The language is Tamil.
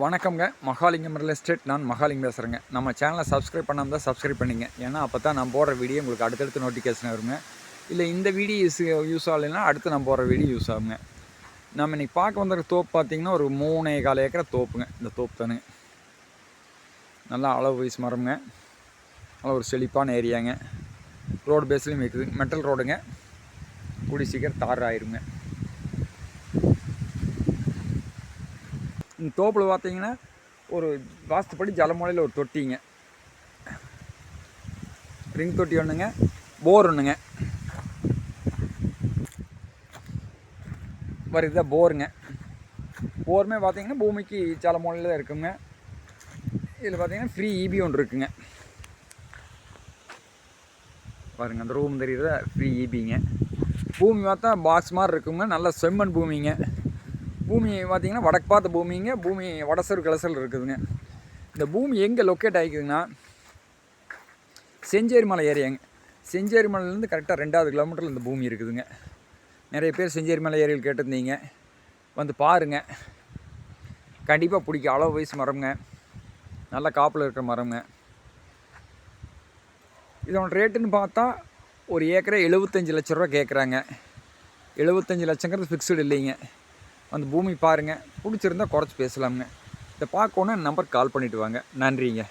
வணக்கம்ங்க. Mahalingam real estate. நான் மகாலிங்கம் பேசுகிறேங்க நம்ம சேனலை சப்ஸ்கிரைப் பண்ணாமல் தான் சப்ஸ்கிரைப் பண்ணிங்க. ஏன்னா அப்போ தான் நான் போடுற வீடியோ உங்களுக்கு அடுத்தடுத்து நோட்டிஃபிகேஷன் வருங்க. இல்லை இந்த வீடியோ யூஸ் யூஸ் ஆகலைன்னா அடுத்து நான் போடுற வீடியோ யூஸ் ஆகுங்க. நம்ம இன்றைக்கி பார்க்க வந்த தோப்பு பார்த்தீங்கன்னா ஒரு மூணே கால ஏக்கரை தோப்புங்க. இந்த தோப்பு தானுங்க. நல்லா அளவு வயசு மரம்ங்க. நல்லா ஒரு செழிப்பான ஏரியாங்க. ரோடு பேஸ்லேயும் இருக்குது. மெட்டல் ரோடுங்க கூடி சீக்கிரம் தார் ஆயிருங்க. இந்த தோப்பில் பார்த்தீங்கன்னா ஒரு வாஸ்துப்படி ஜலமூலையில் ஒரு தொட்டிங்க. ரிங் தொட்டி ஒன்றுங்க போர் ஒன்றுங்க வருது போருங்க. போருமே பார்த்தீங்கன்னா பூமிக்கு ஜலமூலையில் தான் இருக்குங்க. இதில் பார்த்தீங்கன்னா ஃப்ரீ இபி ஒன்று இருக்குங்க. பாருங்க அந்த ரூம் தெரியுறதா ஃப்ரீ இபிங்க பூமி பார்த்தா பாக்ஸ் மாதிரி இருக்குங்க. நல்ல செம்மண் பூமிங்க. பூமி பார்த்தீங்கன்னா வடக்கு பார்த்த பூமிங்க பூமி வடசர் கலசல் இருக்குதுங்க. இந்த பூமி எங்கே லொக்கேட் ஆகிக்குதுங்கன்னா செஞ்சேரி மலை ஏரியாங்க. செஞ்சேரி மலையிலேருந்து கரெக்டாக ரெண்டாவது கிலோமீட்டரில் இந்த பூமி இருக்குதுங்க. நிறைய பேர் செஞ்சேரி மலை ஏரியில் கேட்டிருந்தீங்க. வந்து பாருங்கள் கண்டிப்பாக பிடிக்கும். அளவு வயசு மரம்ங்க. நல்ல காப்பில் இருக்கிற மரம்ங்க. இதோட ரேட்டுன்னு பார்த்தா ஒரு ஏக்கரை எழுபத்தஞ்சி லட்ச ரூபா கேட்குறாங்க எழுபத்தஞ்சி லட்சங்கிறது ஃபிக்ஸ்டு இல்லைங்க. அந்த பூமி பாருங்கள் பிடிச்சிருந்தா குறைச்சி பேசலாமுங்க. இதை பார்க்கணும் நம்பர் கால் பண்ணிவிட்டு வாங்க. நன்றிங்க.